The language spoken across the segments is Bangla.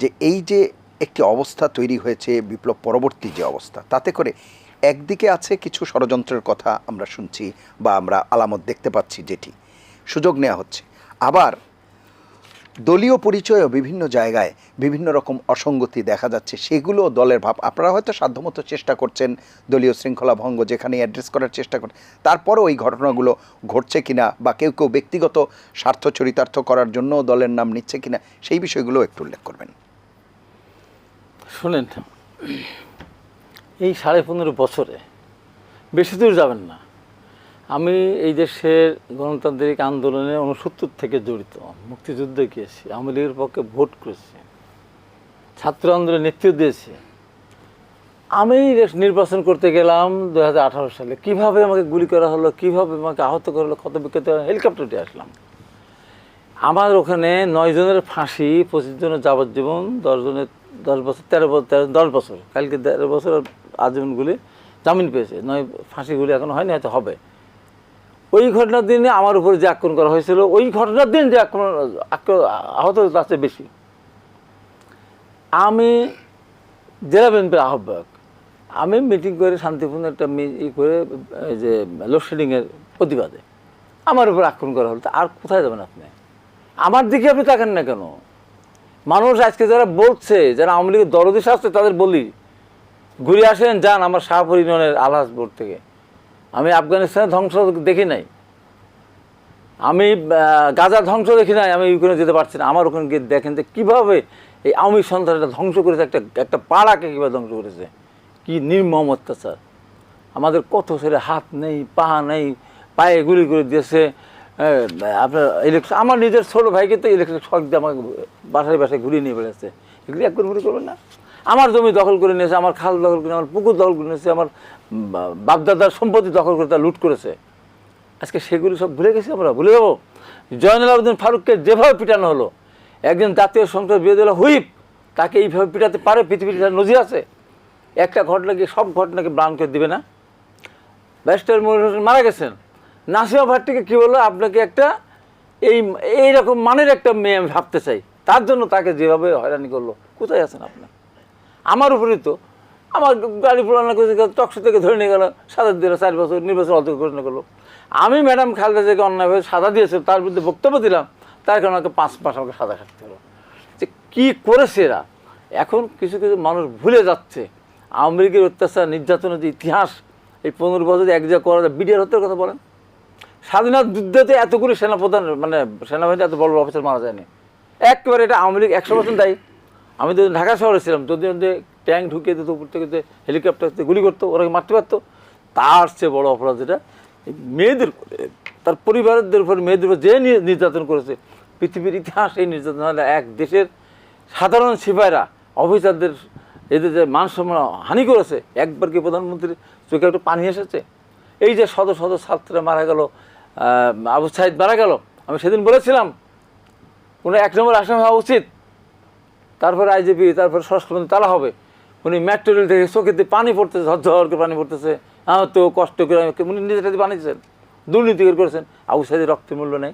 যে এই যে একটি অবস্থা তৈরি হয়েছে, বিপ্লব পরবর্তী যে অবস্থা, তাতে করে একদিকে আছে কিছু ষড়যন্ত্রের কথা আমরা শুনছি বা আমরা আলামত দেখতে পাচ্ছি যেটি। সুযোগ নেওয়া হচ্ছে। আবার দলীয় পরিচয়ও বিভিন্ন জায়গায় বিভিন্ন রকম অসঙ্গতি দেখা যাচ্ছে সেগুলো দলের ভাব। আপনারা হয়তো সাধ্যমতো চেষ্টা করছেন দলীয় শৃঙ্খলা ভঙ্গ যেখানে অ্যাড্রেস করার চেষ্টা করছেন তারপরও ওই ঘটনাগুলো ঘটছে কিনা বা কেউ কেউ ব্যক্তিগত স্বার্থ চরিতার্থ করার জন্য দলের নাম নিচ্ছে কিনা, সেই বিষয়গুলো একটু উল্লেখ করবেন। শোনেন, এই সাড়ে পনেরো বছরে বেশি দূর যাবেন না। আমি এই দেশের গণতান্ত্রিক আন্দোলনে উনসত্তর থেকে জড়িত, মুক্তিযুদ্ধে গিয়েছি, আওয়ামী লীগের পক্ষে ভোট করেছি, ছাত্র আন্দোলনে নেতৃত্ব দিয়েছি। আমি নির্বাচন করতে গেলাম দু হাজার আঠারো সালে। কীভাবে আমাকে গুলি করা হলো, কীভাবে আমাকে আহত করা হলো ক্ষত বিক্ষত হেলিকপ্টারটি আসলাম। আমার ওখানে নয় জনের ফাঁসি, পঁচিশ জনের যাবজ্জীবন, দশ জনের দশ বছর, তেরো বছর, তেরো, দশ বছর, কালকে তেরো বছর আজীবনগুলি জামিন পেয়েছে। নয় ফাঁসিগুলি এখন হয়নি, হয়তো হবে। ওই ঘটনার দিনে আমার উপর যে আক্রমণ করা হয়েছিল, ওই ঘটনার দিন যে আক্রমণ, আক্র- আহত চেয়ে বেশি। আমি জেলা বিএনপির আহ্বায়ক। আমি মিটিং করে শান্তিপূর্ণ একটা ই করে যে, লোডশেডিংয়ের প্রতিবাদে। আমার উপর আক্রমণ করা হলো। আর কোথায় যাবেন আপনি? আমার দিকে আপনি তাকান না কেন? মানুষ আজকে যারা বলছে, যারা আওয়ামী লীগের দরদি আসছে তাদের বলি, ঘুরে আসেন, যান আমার শাহপুর ইউনিয়নের আলহাস বোর্ড থেকে। আমি আফগানিস্তানের ধ্বংস দেখি নাই। আমি গাজার ধ্বংস দেখি নাই, আমি ইউক্রেনে যেতে পারছি না। আমার ওখানে গিয়ে দেখেন যে কীভাবে এই আওয়ামী সন্তানটা ধ্বংস করেছে, একটা একটা পাড়াকে কীভাবে ধ্বংস করেছে। কি নির্মম অত্যাচার। আমাদের কত ছেলে হাত নেই, পা নেই, পায়ে গুলি করে দিয়েছে। আপনার ইলেকশন আমার নিজের ছোটো ভাইকে তো ইলেকশন শখ দিয়ে আমাকে বাসায় বাসায় ঘুরিয়ে নিয়ে বেড়াচ্ছে। এগুলি এক করে করবেন না। আমার জমি দখল করে নিয়েছে, আমার খাল দখল করে, আমার পুকুর দখল করে নিয়েছে, আমার বাপদাদার সম্পত্তি দখল করে তা লুট করেছে। আজকে সেগুলি সব ভুলে গেছি আমরা, ভুলে যাব। জয়নুল আবেদিন ফারুককে যেভাবে পিটানো হলো, একজন জাতীয় সংসদ বিরোধী দল হুইপ, তাকে এইভাবে পিটাতে পারে পৃথিবীর নজির আছে? একটা ঘটনাকে, সব ঘটনাকে ব্রাউন করে দিবে না? ব্যারিস্টার মনির হোসেন মারা গেছেন। নাসিমা ভাট্টিকে কী বলল? আপনাকে একটা এই, এইরকম মানের একটা মেয়ে আমি ভাবতে চাই। তার জন্য তাকে যেভাবে হয়রানি করল। কোথায় আছেন আপনার আমার উপরেই তো। আমার গাড়ি পুরানো করে টকশো থেকে ধরে নিয়ে গেল সাজা দিল চার বছর, নির্বাচন অর্ধ ঘোষণা করল। আমি ম্যাডাম খালেদা জিয়াকে অন্যায়ভাবে সাজা দিয়েছে তার বিরুদ্ধে বক্তব্য দিলাম, তার কারণে আমাকে পাঁচ মাস আমাকে সাজা খাটতে হলো। যে কী করেছে এরা? এখন কিছু কিছু মানুষ ভুলে যাচ্ছে। আওয়ামী লীগের অত্যাচার, নির্যাতনের যে ইতিহাস, এই পনেরো বছর এক জায়গায় করা যায়, বিডিআর হত্যার কথা বলেন। স্বাধীনতা যুদ্ধতে এতগুলি সেনাপ্রধান মানে সেনাবাহিনী এত বড় বড় অফিসার মারা যায়নি। একেবারে এটা আওয়ামী লীগ একশো পার্সেন্ট দায়ী। আমি যদি ঢাকা শহরে ছিলাম, যদি ট্যাঙ্ক ঢুকিয়ে দিত, উপর থেকে হেলিকপ্টার গুলি করতো, ওরা মারতে পারতো? তার চেয়ে বড় অপরাধ যেটা, মেয়েদের তার পরিবারদের উপর, মেয়েদের উপর যে নির্যাতন করেছে, পৃথিবীর ইতিহাস এই নির্যাতন হলে এক দেশের সাধারণ সিপাহীরা, অফিসারদের এদের যে মান সম্মান হানি করেছে, একবার কি প্রধানমন্ত্রী চোখে একটু পানি এসেছে? এই যে শত শত ছাত্ররা মারা গেল আবু সাইদ মারা গেল। আমি সেদিন বলেছিলাম কোনো এক নম্বর আসামি হওয়া উচিত। তারপর আইজিপি, তারপর স্বরাষ্ট্রমন্ত্রী তারা হবে। উনি মেট্রো রেল থেকে চোখেতে পানি পড়তেছে, ঝরঝর করে পানি পড়তেছে। আমার তো কষ্ট করে উনি নিজের হাতে বানিয়েছেন দুর্নীতি করে করেছেন। আবু সাইদের রক্তের মূল্য নেই।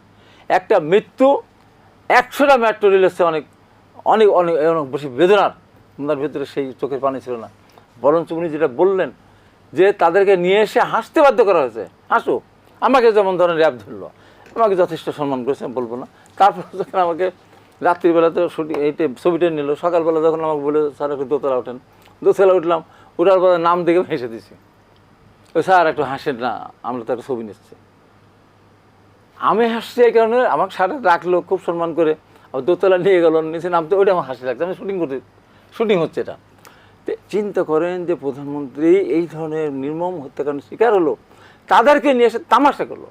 একটা মৃত্যু, একশোটা মেট্রো রেল এসছে অনেক অনেক অনেক অনেক বেশি বেদনার। ওনার ভিতরে সেই চোখের পানি ছিল না। বরঞ্চ উনি যেটা বললেন, যে তাদেরকে নিয়ে এসে হাসতে বাধ্য করা হয়েছে। হাসো। আমাকে যেমন ধরেন র্যাব ধরলো, আমাকে যথেষ্ট সম্মান করেছে বলব না। তারপর যখন আমাকে রাত্রিবেলাতে শুটিং এইটা ছবিটা নিল, সকালবেলা যখন আমাকে বলে, স্যার, একটু দোতলা ওঠেন। দোতলা উঠলাম, উঠার পরে নাম দেখে হেসে দিছি। ওই স্যার, একটু হাসেন না, আমরা তো একটা ছবি নিচ্ছি। আমি হাসছি এই কারণে আমাকে স্যার রাখল, খুব সম্মান করে। আবার দোতলা নিয়ে গেল, নিচে নামতে, ওইটা আমার হাসি লাগছে। আমি শুটিং করতে, শুটিং হচ্ছে এটা। তো চিন্তা করেন যে প্রধানমন্ত্রী এই ধরনের নির্মম হত্যাকাণ্ড শিকার হলো। তাদেরকে নিয়ে এসে তামাশা করল।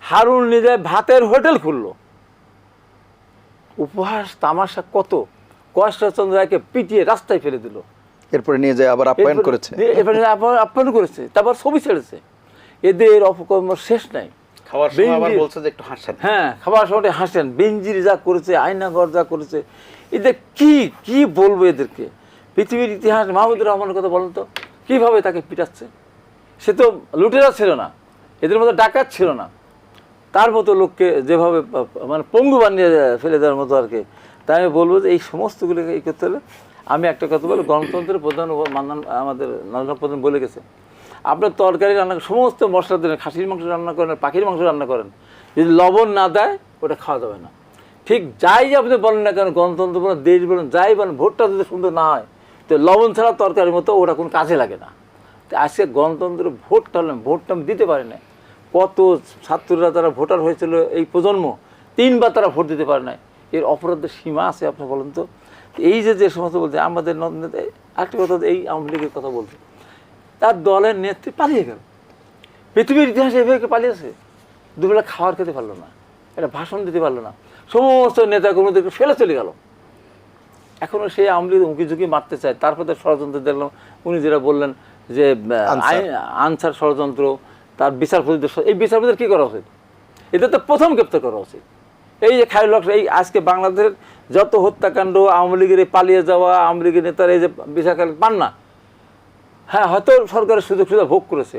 হারুন নিজে ভাতের হোটেল খুললো। উপহাস তামাশা কত? কষ্টচন্দ্র রায়কে পিটিয়ে রাস্তায় ফেলে দিল। এরপরে নিয়ে যায় আবার আপ্যায়ন করেছে। এরপরে আবার আপ্যায়ন করেছে তারপর ছবি ছেড়েছে। এদের অপকর্ম শেষ নাই। খাওয়ার সময় আবার বলছে যে একটু হাসেন। হ্যাঁ খাবার সময় হাসেন। বেঞ্জির যা করেছে আয়নাঘর যা করেছে এদের কি কি বলব এদেরকে? পৃথিবীর ইতিহাস মাহমুদুর রহমানের কথা বলেন তো কীভাবে তাকে পিটাচ্ছে? সে তো লুটেরা ছিল না। এদের মধ্যে ডাকাত ছিল না। তার মতো লোককে যেভাবে মানে পঙ্গু বানিয়ে ফেলে দেওয়ার মতো আর কি। তাই আমি বলব যে এই সমস্তগুলোকে এই করতে হলে আমি একটা কথা বলব, গণতন্ত্রের প্রধান ও মান্নান, আমাদের নরেন্দ্র প্রধান বলে গেছে, আপনার তরকারি রান্না, সমস্ত মশলা দেন, খাসির মাংস রান্না করেন, পাখির মাংস রান্না করেন, যদি লবণ না দেয়, ওটা খাওয়া যাবে না। ঠিক যাই আপনি বলেন না কেন, গণতন্ত্র বলেন, দেশ বলেন, যাই বলেন, ভোটটা যদি সুন্দর না হয়, তো লবণ ছাড়া তরকারির মতো ওটা কোনো কাজে লাগে না। আজকে গণতন্ত্র ভোট হলেন ভোটটা আমি দিতে পারে না কত ছাত্ররা তারা ভোটার হয়েছিল এই প্রজন্ম, তিনবার তারা ভোট দিতে পারে না এর অপরাধের সীমা আছে আপনি বলেন তো? এই যে যে সমস্ত বলছে, আমাদের নেতা কথা এই আওয়ামী লীগের কথা বলছে। তার দলের নেত্রী পালিয়ে গেল। পৃথিবীর ইতিহাসে এভাবে পালিয়েছে? দুবেলা খাওয়ার খেতে পারল না এটা ভাষণ দিতে পারল না। সমস্ত নেতাকর্মীদেরকে ফেলে চলে গেল। এখনও সেই আওয়ামী লীগ উঁকি ঝুঁকি মারতে চায়। তারপর তো ষড়যন্ত্র দেখলাম, উনি যেটা বললেন যে আনসার। ষড়যন্ত্র তার বিচারপতিদের এই বিচারপতিদের কী করা উচিত? এদের তো প্রথম গ্রেপ্তার করা উচিত। এই যে খায়রুল হক এই আজকে বাংলাদেশের যত হত্যাকাণ্ড আওয়ামী লীগের পালিয়ে যাওয়া আওয়ামী লীগের নেতারা এই যে বিচার পান না? হ্যাঁ হয়তো সরকারের সুযোগ সুবিধা ভোগ করেছে।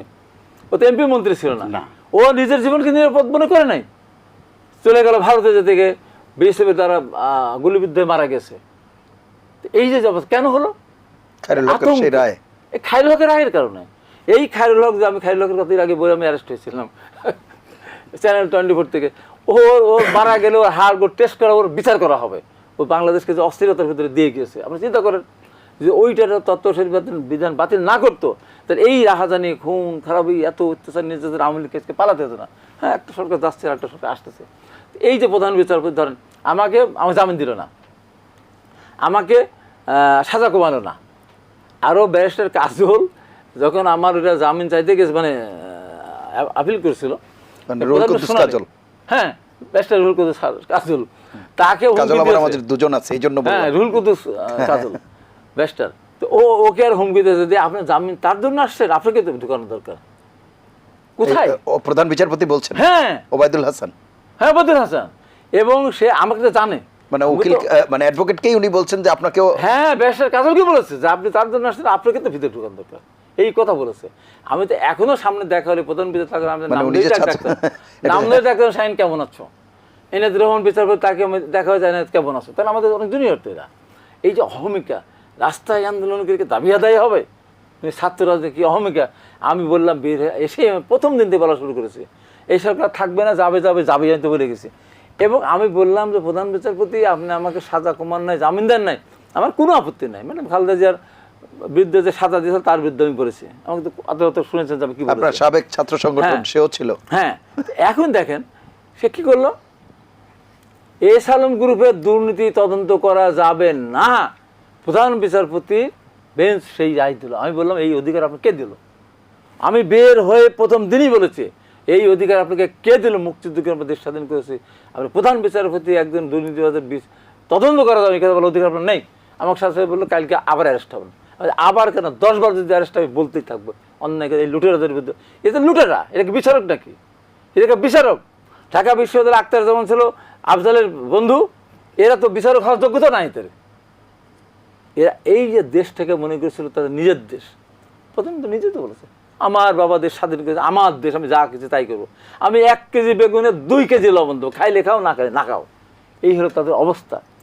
ও তো এমপি মন্ত্রী ছিল না। ও নিজের জীবনকে নিরাপদ মনে করে নাই। চলে গেল ভারতে যে থেকে বিএসএফের দ্বারা গুলিবিদ্ধ মারা গেছে। এই যে জবাব কেন হলো? রায়। এই খাইল হকের রায়ের কারণে। এই খায়রুল হক যে আমি খায়রুল হকের কথা আগে বই আমি অ্যারেস্ট হয়েছিলাম। চ্যানেল টোয়েন্টি ফোর থেকে। ও ও মারা গেলে ওর হাড় গোড় টেস্ট করা, ওর বিচার করা হবে। ও বাংলাদেশকে যে অস্থিরতার ভিতরে দিয়ে গিয়েছে। আপনি চিন্তা করেন, যে ওইটার তত্ত্ব বিধান বাতিল না করতো, তাহলে এই রাহাজানি, খুন খারাপি এত অত্যাচার নির্যাতন আওয়ামী লীগ কেসকে পালাতে হতো না। হ্যাঁ একটা সরকার যাচ্ছে আর একটা সরকার আসতেছে। এই যে প্রধান বিচারপতি, ধরেন, আমাকে আমার জামিন দিল না। আমাকে সাজা কমালো না। আরও ব্যারিস্টার কাজল যখন আমার ওটা জামিন চাইতে গেছে মানে আপিল করেছিল। মানে। হ্যাঁ ব্যারিস্টার রুহুল কুদ্দুস কাজল। তাকে হুমকি কাজল আবার দিয়েছে। আমাদের দুজন আছে এই জন্য হ্যাঁ বললাম কুদ্দুস কাজল ব্যারিস্টার। তো ও ওকে আর হুমকি দিয়েছে যে আপনি জামিন তার জন্য আসছেন আপনাকে তো ঢুকানো দরকার? কোথায়? প্রধান বিচারপতি বলছেন? হ্যাঁ। ওবায়দুল হাসান। হ্যাঁ হাসান। এবং সে আমাকে তো জানে। মানে উকিল মানে অ্যাডভোকেটকেই উনি বলছেন যে আপনাকেও হ্যাঁ ব্যাসার কাজল কি বলেছে যে আপনি তার জন্য আসছেন আপনাকে তো ভিতরে ঢুকান দরকার। এই কথা বলেছে। আমি তো এখনও সামনে দেখা হলে প্রধান বিচার থাকলে আমি মানে নাম উনি ধরে যে ডাক- ছাত্র- ডাকতাম। এটা- নাম ধরে ডাক্তার সাইন কেমন আছো? এনাদ রহমান বিচারপতি তাকে আমি দেখা হয়ে যায় না কেমন আছো? তাহলে আমাদের অনেক জুনিয়র তো এরা। এই যে অহমিকা রাস্তায় আন্দোলন করে দাবি আদায় হবে? মানে ছাত্ররা যে কি অহমিকা? আমি বললাম বের এসে প্রথম দিন থেকে বলা শুরু করেছি। এই সরকার থাকবে না যাবে যাবে যাবে আমি তো বলে গেছি। এবং আমি বললাম যে প্রধান বিচারপতি আপনি আমাকে সাজা কমান নাই জামিন দেন নাই। আমার কোনো আপত্তি নাই। মানে খালেদা জিয়ার বিরুদ্ধে যে সাজা দিয়েছে তার বিরুদ্ধে আমি করেছি। আমাকে তো আদালত শুনেছেন যে আমি কি আপনার সাবেক ছাত্র সংগঠন হ্যাঁ। সেও ছিল। হ্যাঁ। এখন দেখেন সে কি করল? এস আলম গ্রুপের দুর্নীতি তদন্ত করা যাবে না। প্রধান বিচারপতি বেঞ্চ সেই রায় দিল। আমি বললাম এই অধিকার আপনাকে কে দিল? আমি বের হয়ে প্রথম দিনই বলেছি এই অধিকার আপনাকে কে দিল? মুক্তিযুদ্ধকে আমরা দেশ স্বাধীন করেছি। আপনি প্রধান বিচারপতি, একজন দুর্নীতিবাদের তদন্ত করা যাবে কথা বলে অধিকার আপনার নেই। আমাকে সাথে বলল, কালকে আবার অ্যারেস্ট হবেন। আবার কেন? দশ বার যদি অ্যারেস্ট হবে বলতেই থাকব। অন্যায় এই লুটেরাদের বিরুদ্ধে। এটা লুটেরা। এটা কি বিচারক নাকি? এটা কি বিচারক? ঢাকা বিশ্ববিদ্যালয় আক্তার যেমন ছিল, আফজালের বন্ধু, এরা তো বিচারক হওয়ার যোগ্যতা নাই এদের। এরা এই যে দেশটাকে মনে করেছিল, তাদের নিজের দেশ। প্রথম তো নিজে তো বলেছে। আমার বাবা দেশ স্বাধীন করেছে আমার দেশ, আমি যা কিছু তাই করব। আমি এক কেজি বেগুনে দুই কেজি লবণ দেবো। খাইলে খাও, না খাই না খাও। এই হলো তাদের অবস্থা।